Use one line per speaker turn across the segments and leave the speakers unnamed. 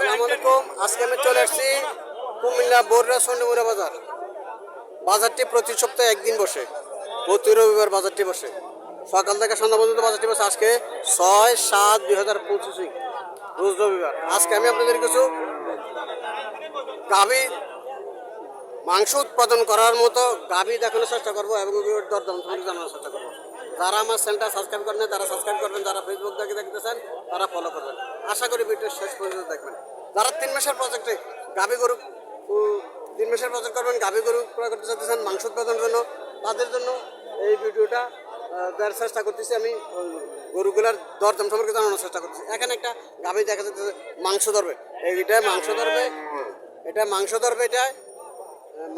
আসসালামু আলাইকুম। আজকে আমি চলে আসছি কুমিল্লা বররা সন্ডিমুরা বাজার। বাজারটি প্রতি সপ্তাহে একদিন বসে। প্রতি রবিবার বাজারটি বসে। সকাল থেকে সন্ধ্যা পর্যন্ত বাজারটি বসে। আজকে ছয় সাত দুই হাজার পঁচিশে, রোজ রবিবার। আজকে আমি আপনাদের কিছু গাভী মাংস উৎপাদন করার মতো গাভী দেখানোর চেষ্টা করব এবং দরদাম জানানোর চেষ্টা করব। যারা আমার চ্যানেলটা সাবস্ক্রাইব করেন তারা সাবস্ক্রাইব করবেন। যারা ফেসবুক থেকে দেখতেছেন, তারা ফলো করবেন। আশা করি ভিডিও শেষ পর্যন্ত দেখবেন। যারা তিন মাসের প্রজেক্টে গাভী গরু তিন মাসের প্রজেক্ট করবেন, গাভী গরু ক্রয় করতে চাইতেছেন, মাংস উৎপাদনের জন্য, তাদের জন্য এই ভিডিওটা দেওয়ার চেষ্টা করতেছি আমি গরুগুলার দরদাম সম্পর্কে জানানোর চেষ্টা করতেছি। এখানে একটা গাভী দেখা যাচ্ছে মাংস ধরবে। এইটা মাংস ধরবে, এটা মাংস ধরবে এটা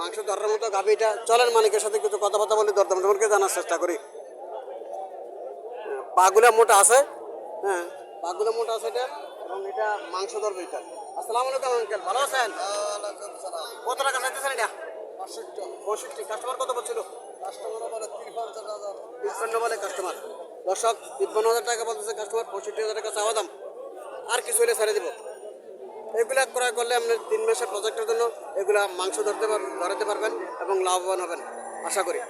মাংস ধরার মতো গাভী গাভিটা চলেন মালিকের সাথে কিছু কথাবার্তা বলে, দরদাম সম্পর্কে জানার চেষ্টা করি। পাগুলা মোটা আছে হ্যাঁ পাগুলা মোটা আছে এটা। এবং এটা মাংস ধরবে এটা আসসালামু আলাইকুম আঙ্কেল। ভালো আছেন? কত টাকা চাইতেছেন এটা? পঁয়ষট্টি। কাস্টমার কত বলছিল? কাস্টমার বলে তিপ্পান্ন বলে কাস্টমার। দর্শক তিপ্পান্ন হাজার টাকা বলতেছে কাস্টমার পঁয়ষট্টি হাজার টাকা চাওয়া দাম। আর কিছু হলে ছেড়ে দিব। এগুলা ক্রয় করলে আপনি তিন মাসের প্রজেক্টের জন্য এগুলা মাংস ধরতে ধরাতে পারবেন এবং লাভবান হবেন। আশা করি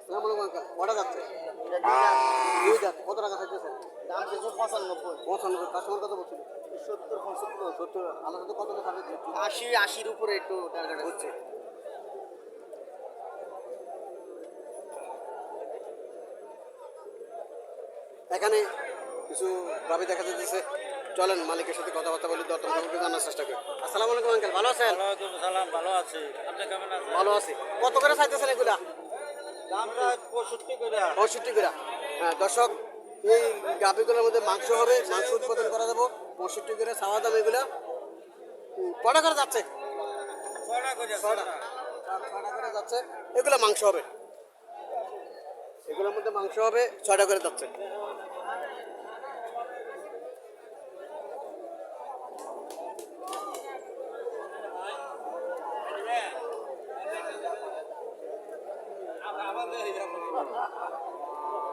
আসসালামু আলাইকুম আঙ্কেল কটা যাচ্ছে দুই দাঁত কত টাকা চাইতেছেন
দাম কিছু পঁচানব্বই
পঁচানব্বই কাস্টমার কত বলছিল।
সত্তর পঁচাত্তর
সত্তর আলাদা তো কত টাকা
আশি আশির উপরে একটু টার্গেট হচ্ছে।
এখানে কিছু গাবি দেখা যাচ্ছে। চলেন মালিকের সাথে কথাবার্তা বলি সম্পর্কে জানার চেষ্টা করি। আসসালামু আলাইকুম আঙ্কেল ভালো আছেন?
ওয়ালাইকুম সালাম ভালো আছি। আপনি কেমন আছেন?
ভালো আছি। কত করে চাইতেছেন এগুলা?
দামটা পঁয়ষট্টি করে।
পঁয়ষট্টি করে। হ্যাঁ দর্শক এই গাভিগুলোর মধ্যে মাংস হবে মাংস উৎপাদন করা যাব পঁয়ষট্টি করে চাওয়া দাম এগুলা। কটা করে যাচ্ছে?
ছটা করে
যাচ্ছে। এগুলো মাংস হবে। এগুলোর মধ্যে মাংস হবে ছয়টা করে যাচ্ছে।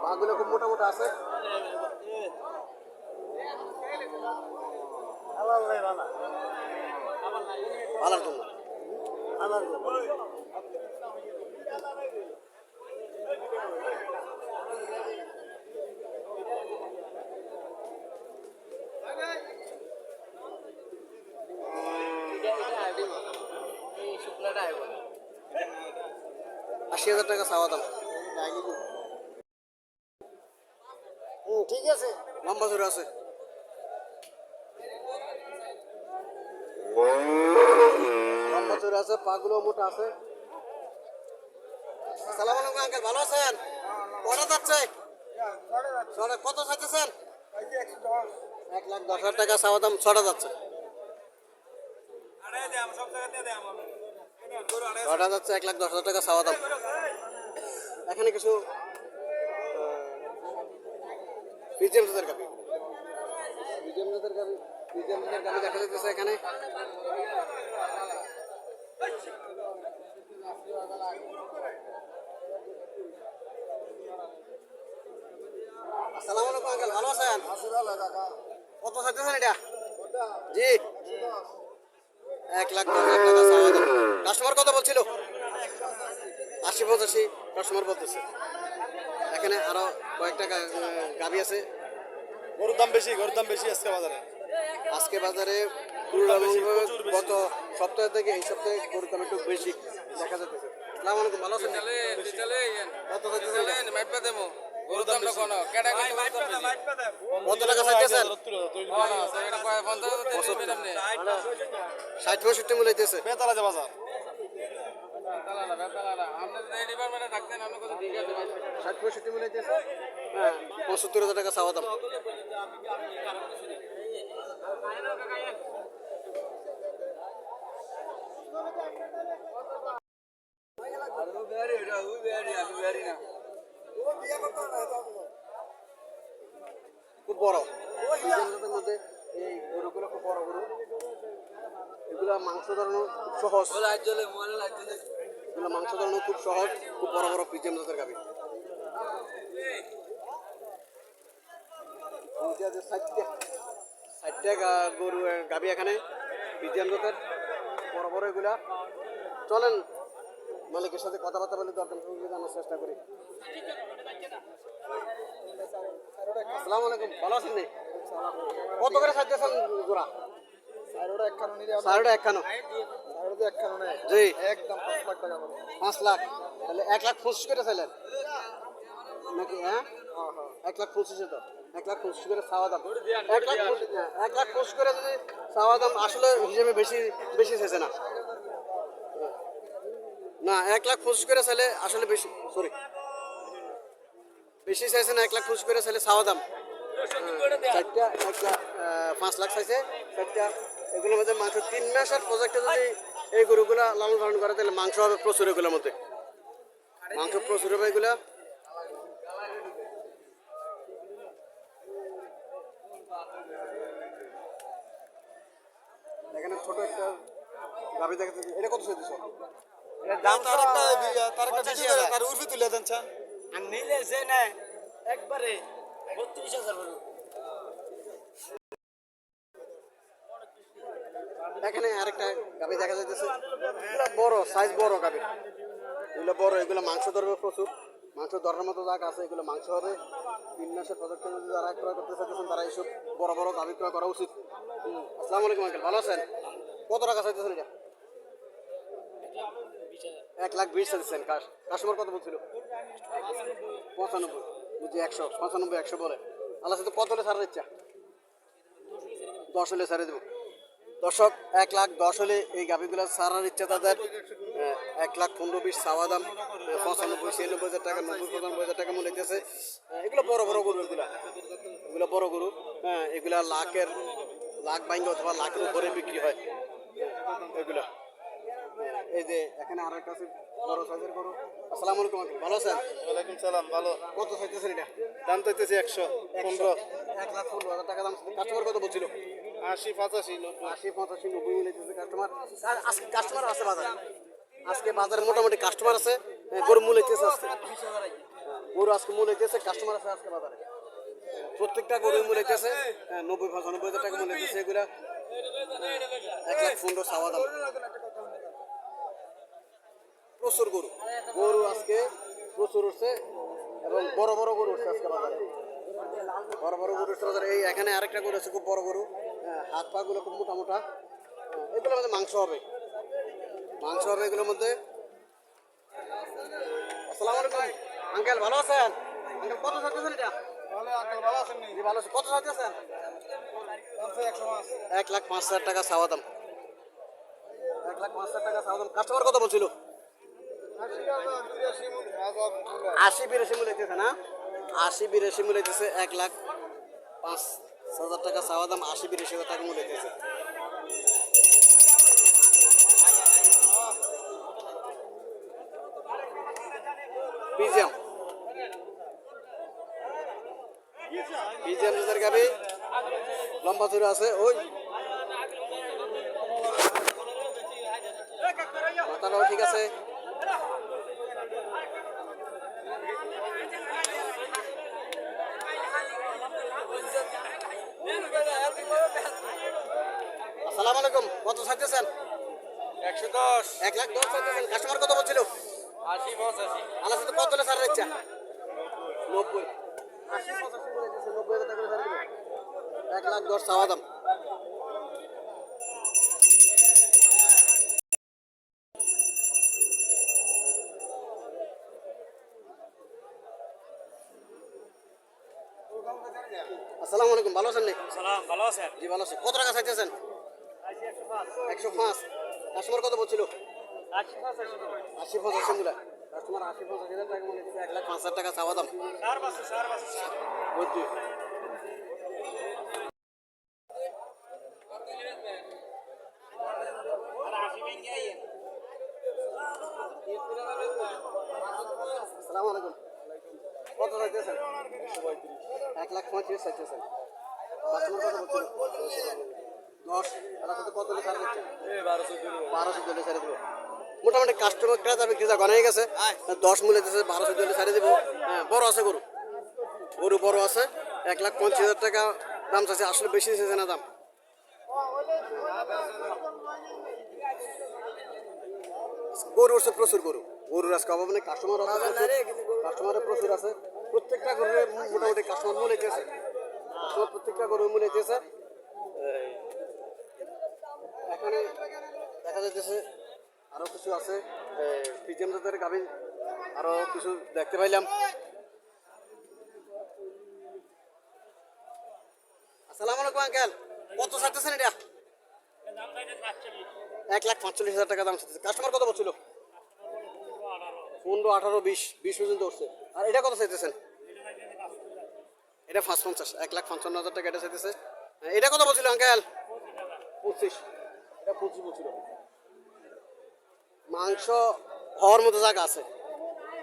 পাগুলো খুব মোটা মোটা আছে। ভালো জন্য।
এই শুক্লাটা
আশি হাজার টাকা চাওয়া দাম হুম ঠিক আছে লম্বা আছে। আছে পাগুলো মোটা আছে। সালাম আলাইকুম, আঙ্কেল, ভালো আছেন? কটা যাচ্ছে? কত চাইতেছেন? এক লাখ দশ হাজার টাকা চাওয়া দাম, ছটা যাচ্ছে। যাচ্ছে, এক লাখ দশ হাজার টাকা চাওয়া দাম। এখানে কিছু বিজিএম জাতের গাবি। বিজিএম জাতের গাবি বিজিএম জাতের গাবি দেখা যাচ্ছে এখানে। আসসালামু আলাইকুম আঙ্কেল, ভালো আছেন? কত চাইতেছেন এটা? জি। এক লাখ দশ কাস্টমার কত বলছিল? আশি পঁচাশি, কাস্টমার বলতেছে। এখানে আরও কয়েকটা গাবি আছে।
গরুর দাম বেশি গরুর দাম বেশি আজকে বাজারে।
আজকে বাজারে গত সপ্তাহ থেকে এই সপ্তাহে গরুর দাম একটু বেশি দেখা যাচ্ছে। সালাম আলাইকুম ভালো আছেন? কত চাইতেছেন
গরুর দাম বেশি।
কত টাকা চাইতেছেন ষাট পঁয়ষট্টি মূল্য
বেতালা যে বাজার।
ষাট পঁয়ষট্টি মূল্য হইতেছে হ্যাঁ পঁচাত্তর হাজার টাকা চাওয়া দাম। খুব বড়। মাংস ধরানো খুব সহজ। এগুলো মাংস ধরানো খুব সহজ খুব বড় বড় পিজিএম জাতের গাবি। ষাটটা ষাটটা গরু গাবি এখানে বিজিয়ান জাতের বড় বড় এগুলা। চলেন মালিকের সাথে কথাবার্তা বলে দরকার জানার চেষ্টা করি। আসসালামু আলাইকুম ভালো আছেন কত করে সাজতেছেন জোড়া?
চারোটা একখানো
সাড়ে একখানো।
চারোটা একখানো নেই
জি।
একদম পাঁচ লাখ টাকা করে।
পাঁচ লাখ? তাহলে এক লাখ পঁচিশ করে চাইলেন? নাকি হ্যাঁ? এক লাখ পঁচিশে তো। এক লাখ পঁচিশ করে চাওয়া দাম। এক লাখ হ্যাঁ, এক লাখ পঁচিশ করে যদি চাওয়া দাম আসলে হিসেবে বেশি না। না এক লাখ পঁচিশ করে চাইলে আসলে বেশি সরি বেশি চাইছে না এক লাখ পঁচিশ করে চাইলে চাওয়া দাম। চারটা একটা আহ, পাঁচ লাখ চাইছে। চারটা এগুলোর মধ্যে মাংস তিন মাসের প্রজেক্টে যদি এই গরুগুলা লালন পালন করে তাহলে মাংস হবে প্রচুর এগুলোর মধ্যে। মাংস প্রচুর হবে এগুলা। এখানে ছোট একটা গাভি এটা কত
দাম তার একটা তার একটা বেশি তার উর্ফি তুলে দেন চান
আর নিলে যে একবারে বত্রিশ হাজার
এখানে আরেকটা গাভি দেখা যাইতেছে। বড় সাইজ বড় গাভি। এগুলো বড়, এগুলো মাংস ধরবে প্রচুর। মাংস ধরার মতো জায়গা আছে, এগুলো মাংস হবে। তিন মাসের প্রজেক্টের যারা ক্রয় করতে চাইতেছেন তারা এইসব বড় বড় গাভি ক্রয় করা উচিত। আসসালামু আলাইকুম আঙ্কেল, ভালো আছেন? কত টাকা চাইতেছেন এটা? এক লাখ বিশ চাইতেছেন, কাস কাস্টমার কত বলছিল? পঁচানব্বই, বুঝি একশো, পঁচানব্বই, একশো বলে। আল্লাহ কত হলে ছাড়ার ইচ্ছা দশ হলে ছাড়ে দেবো। দর্শক এক লাখ দশ হলে এই গাভিগুলো সারার ইচ্ছা তাদের এক লাখ পনেরো বিশ চাওয়া দাম পঁচানব্বই ছিয়ানব্বই হাজার টাকা নব্বই পঁচানব্বই হাজার টাকা মূল্য দিতেছে এগুলো বড় বড় গরু এগুলা। এগুলো বড় গরু হ্যাঁ এগুলা লাখের লাখ বাইঙ্গ অথবা লাখের উপরে বিক্রি হয় এগুলা। এই যে এখানে আর একটা আছে বড় সাইজের গরু। আসসালামু আলাইকুম ভালো আছেন?
ওয়ালাইকুম সালাম ভালো।
কত চাইতেছেন এটা?
দাম চাইতেছি একশো। পনেরো।
এক লাখ পনেরো হাজার টাকা দাম। কাস্টমার কত বলছিল?
আশি পঁচাশি
আশি পঁচাশি, নব্বই মিলেছে কাস্টমার আজকে কাস্টমার আছে বাজারে? আজকে বাজারে মোটামুটি কাস্টমার আছে গরু মূল হইতেছে আজকে। গরু আজকে মূল হইতেছে কাস্টমার আছে আজকে বাজারে। প্রত্যেকটা গরু মূল হইতেছে নব্বই পঁচানব্বই হাজার টাকা মূল হইতেছে এগুলা। এক লাখ পনেরো চাওয়া দাম। প্রচুর গরু। গরু আজকে প্রচুর উঠছে এবং বড় বড় গরু উঠছে আজকে বাজারে। বড় বড় গরু উঠছে বাজারে। এই এখানে আরেকটা গরু আছে, খুব বড় গরু। হাত পা গুলো খুব মোটা মোটা। এগুলোর মধ্যে মাংস হবে। মাংস হবে এগুলোর মধ্যে। আসসালামু আলাইকুম। আঙ্কেল ভালো আছেন? আঙ্কেল কত চাইতেছেন এটা?
ভালো আছেন
কত এক লাখ পাঁচ। হাজার টাকা চাওয়া দাম। এক লাখ পাঁচ হাজার টাকা চাওয়া দাম। কাস্টমার কত বলছিল?
আশি বিরাশি
মূল্য না? আশি বিরাশি হইতেছে এক লাখ পাঁচ হাজার টাকা চাওয়া দাম আশি, বিরাশি হাজার টাকা গাবি লম্বা চূড়া আছে, ওই। ঠিক আছে আসসালামু আলাইকুম কত চাইতেছেন?
একশো দশ।
এক লাখ দশ চাইতেছেন। কাস্টমার কত বলছিল?
আশি পঁচাশি।
আল্লাহ সাথে কত হলে ছাড়ার ইচ্ছা নব্বই। আশি পঁচাশি বলে নব্বই হাজার টাকা দেবে। এক লাখ দশ চাওয়া দাম। আসসালামু আলাইকুম। ভালো আছেন নি?
সালাম ভালো আছেন?
জি ভালো আছে। কত টাকা চাইতেছেন? একশো পাঁচ। কাস্টমার কত বলছিল?
আশি পঁচাশি
আশি গুলা কাস্টমার আশি পঁচাশি হাজার টাকা মনে এক লাখ পাঁচ হাজার টাকা চাওয়া দাম। বুঝছি আসসালামু আলাইকুম। কত এক লাখ পঁয়ত্রিশ চাইতেছেন। কাস্টমার দশ। বারোশো ছাড়ে দেবো। মোটামুটি কাস্টমার ক্রেতা বিক্রেতা গনাই গেছে। দশ মূল্য দিতেছে বারোশো চল্লিশ ছাড়ে দেবো। হ্যাঁ বড় আছে গরু। গরু বড় আছে। এক লাখ পঞ্চাশ হাজার টাকা দাম চাচ্ছে আসলে বেশি চেয়েছে না দাম। গরু উঠছে প্রচুর গরু। গরুর আজকে অভাব নেই কাস্টমার কাস্টমারের প্রচুর। আছে। প্রত্যেকটা গরুর মোটামুটি কাস্টমার মূল্য দিয়েছে। কাস্টমার প্রত্যেকটা গরুর মূল্য দিয়েছে। এখানে দেখা যাচ্ছে আরও কিছু আছে। ফিজিয়াম জাতের গাভী আরও কিছু দেখতে পাইলাম। আসসালামু আলাইকুম, আঙ্কেল। কত চাইতেছেন এটা? এক লাখ পাঁচচল্লিশ হাজার টাকা দাম চাইতেছে কাস্টমার কত বলছিল? পনেরো, আঠারো, বিশ বিশ পর্যন্ত উঠছে। আর এটা কত চাইতেছেন? এটা পাঁচ পঞ্চাশ, এক লাখ পঞ্চান্ন হাজার টাকা এটা চাইতেছে। এটা কত বলছিল, আঙ্কেল? পঁচিশ। এটা মাংস হওয়ার মতো জায়গা আছে।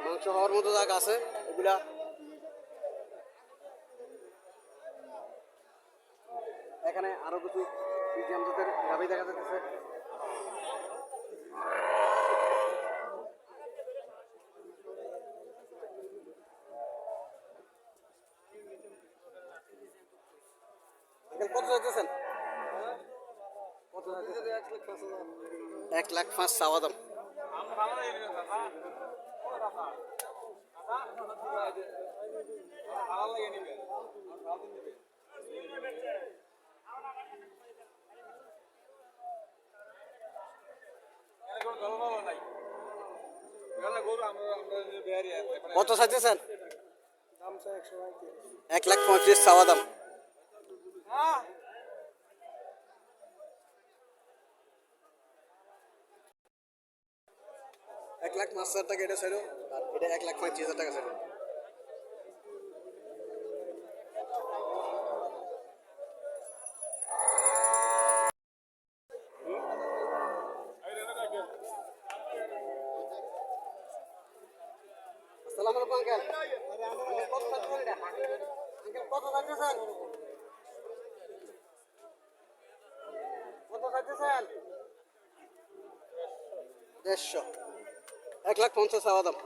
মাংস হওয়ার মতো জায়গা আছে, এগুলা। এখানে আরও কিছু গাভি দেখা যাচ্ছে কত চাইতেছেন কত চাইতেছেন এক লাখ পাঁচ চাওয়া দাম কত চাইতেছেন এক লাখ পঁয়ত্রিশ চাওয়া দাম এক লাখ পাঁচ হাজার টাকা এটা ছিল আর এটা এক লাখ পঁয়ত্রিশ হাজার টাকা ছিল আসসালামু আলাইকুম, আঙ্কেল। আঙ্কেল, কত এটা কত কত দেড়শো। এক লাখ পঞ্চাশ দাম।